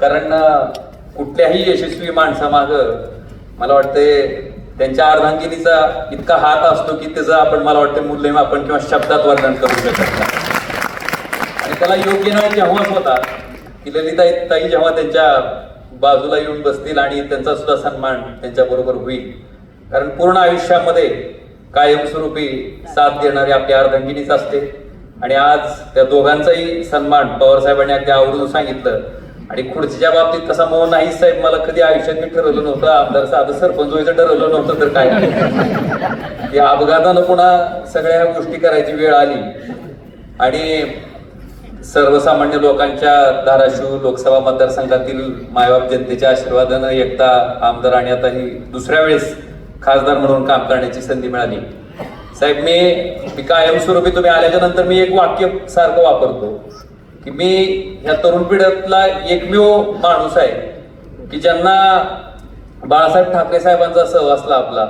कारण कुठल्याही यशस्वी माणसामागं मला वाटते त्यांच्या अर्धांगिनीचा इतका हात असतो की त्याचं आपण मला वाटतं मूल्यमापन किंवा शब्दात वर्णन करू शकत नाही. आणि त्याला योग्य नाव जेव्हाच होता की ललिताई ताई जेव्हा त्यांच्या बाजूला येऊन बसतील आणि त्यांचा सुद्धा सन्मान त्यांच्या बरोबर होईल. कारण पूर्ण आयुष्यामध्ये कायमस्वरूपी साथ देणारी आपली अर्धांगिनीच असते. आणि आज त्या दोघांचाही सन्मान पवार साहेबांनी अगदी आवडून सांगितलं आणि खुर्चीच्या बाबतीत तसा मोह नाही साहेब. मला कधी आयुष्यात मी ठरवलं नव्हतं. आमदार साधं सरपंच व्हायचं ठरवलं नव्हतं तर काय? या अपघातानं पुन्हा सगळ्या ह्या गोष्टी करायची वेळ आली. आणि सर्वसामान्य लोकांच्या धाराशिव लोकसभा मतदारसंघातील मायबाप जनतेच्या आशीर्वादानं एकदा आमदार आणि आता ही दुसऱ्या वेळेस खासदार म्हणून काम करण्याची संधी मिळाली. साहेब मी मी कायमस्वरूपी तुम्ही आल्याच्यानंतर मी एक वाक्य सारखं वापरतो. की मी ह्या तरुण पिढ्यातला एकमेव माणूस आहे. की ज्यांना बाळासाहेब ठाकरे साहेबांचा सहवास आपला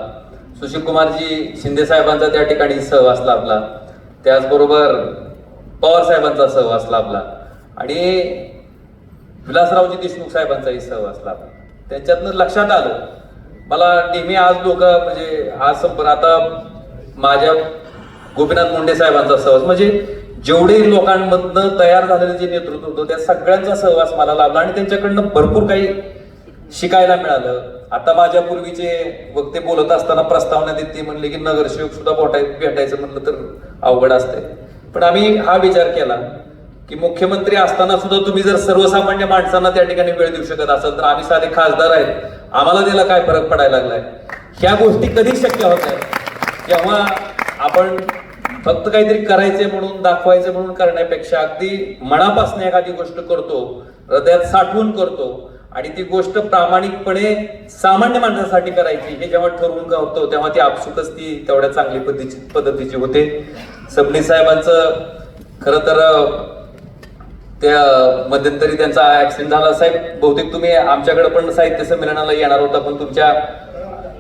सुशील कुमारजी शिंदे साहेबांचा त्या ठिकाणी सह असला आपला त्याचबरोबर पवार साहेबांचा सहवास लाभला आणि विलासरावजी देशमुख साहेबांचाही सहवास लाभला. त्यांच्यातनं लक्षात आलं मला नेहमी आज लोक म्हणजे आज संपर्क आता माझ्या गोपीनाथ मुंडे साहेबांचा सहवास म्हणजे जेवढे लोकांमधनं तयार झालेलं जे नेतृत्व होतं त्या सगळ्यांचा सहवास मला लाभला आणि त्यांच्याकडनं भरपूर काही शिकायला मिळालं. आता माझ्या पूर्वीचे वक्ते बोलत असताना प्रस्तावना देत ते म्हणले की नगरसेवक सुद्धा बोटाय भेटायचं म्हणलं तर अवघड असते पण आम्ही हा विचार केला की मुख्यमंत्री असताना सुद्धा तुम्ही जर सर्वसामान्य माणसांना त्या ठिकाणी वेळ देऊ शकत असाल तर आम्ही साधे खासदार आहेत. आम्हाला त्याला काय फरक पडायला लागलाय? ह्या गोष्टी कधी शक्य होत आहेत जेव्हा आपण फक्त काहीतरी करायचे म्हणून दाखवायचे म्हणून करण्यापेक्षा अगदी मनापासून एखादी गोष्ट करतो हृदयात साठवून करतो आणि ती गोष्ट प्रामाणिकपणे सामान्य माणसासाठी करायची. हे जेव्हा ठरवून होतो तेव्हा ती आपसुकच ती तेवढ्या चांगली पद्धतीची पद्धतीची होते. सबनी साहेबांचं खरं तर त्या मध्यंतरी त्यांचा ऍक्सिडेंट झाला. साहेब बहुतेक तुम्ही आमच्याकडे पण साहित्य संमेलनाला येणार होता पण तुमच्या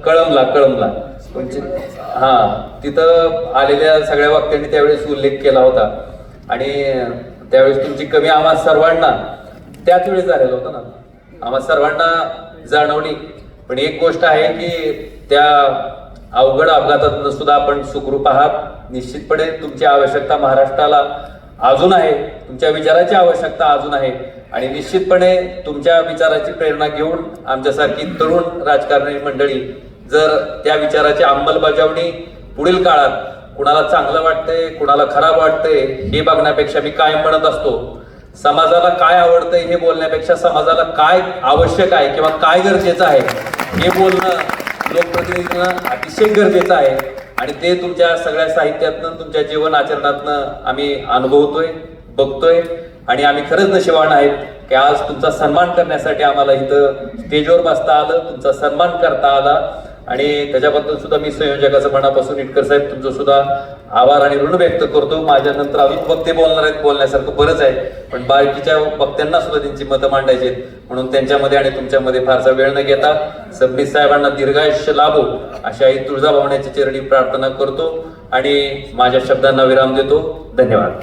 कळमला कळमला तुमची हा तिथं आलेल्या सगळ्या वक्त्यांनी त्यावेळेस उल्लेख केला होता. आणि त्यावेळेस तुमची कमी आवाज सर्वांना त्याच वेळेस झालेला होता ना. आम्हा सर्वांना जाणवली. पण एक गोष्ट आहे की त्या अवघड अपघातातून सुद्धा आपण सुखरूप आहात. निश्चितपणे तुमची आवश्यकता महाराष्ट्राला अजून आहे. तुमच्या विचाराची आवश्यकता अजून आहे. आणि निश्चितपणे तुमच्या विचाराची प्रेरणा घेऊन आमच्यासारखी तरुण राजकारणी मंडळी जर त्या विचाराची अंमलबजावणी पुढील काळात कुणाला चांगलं वाटतंय कुणाला खराब वाटतंय हे बघण्यापेक्षा मी कायम म्हणत असतो समाजाला काय आवडतंय हे बोलण्यापेक्षा समाजाला काय आवश्यक आहे किंवा काय गरजेचं आहे हे बोलणं लोकप्रतिनिधींना अतिशय गरजेचं आहे. आणि ते तुमच्या सगळ्या साहित्यातनं तुमच्या जीवन आचरणातनं आम्ही अनुभवतोय बघतोय. आणि आम्ही खरंच नशिबान आहेत की आज तुमचा सन्मान करण्यासाठी आम्हाला इथं स्टेजवर बसता आलं तुमचा सन्मान करता आला. आणि त्याच्याबद्दल सुद्धा मी संयोजकाचं मनापासून इटकर साहेब तुमचं सुद्धा आभार आणि ऋण व्यक्त करतो. माझ्यानंतर अजून वक्ते बोलणार आहेत बोलण्यासारखं बरंच आहे. पण बाकीच्या वक्त्यांना सुद्धा त्यांची मतं मांडायची आहेत. म्हणून त्यांच्यामध्ये आणि तुमच्यामध्ये फारसा वेळ न घेता सबनीस साहेबांना दीर्घायुष्य लाभो अशा आई तुळजाभवाण्याची चरणी प्रार्थना करतो. आणि माझ्या शब्दांना विराम देतो. धन्यवाद.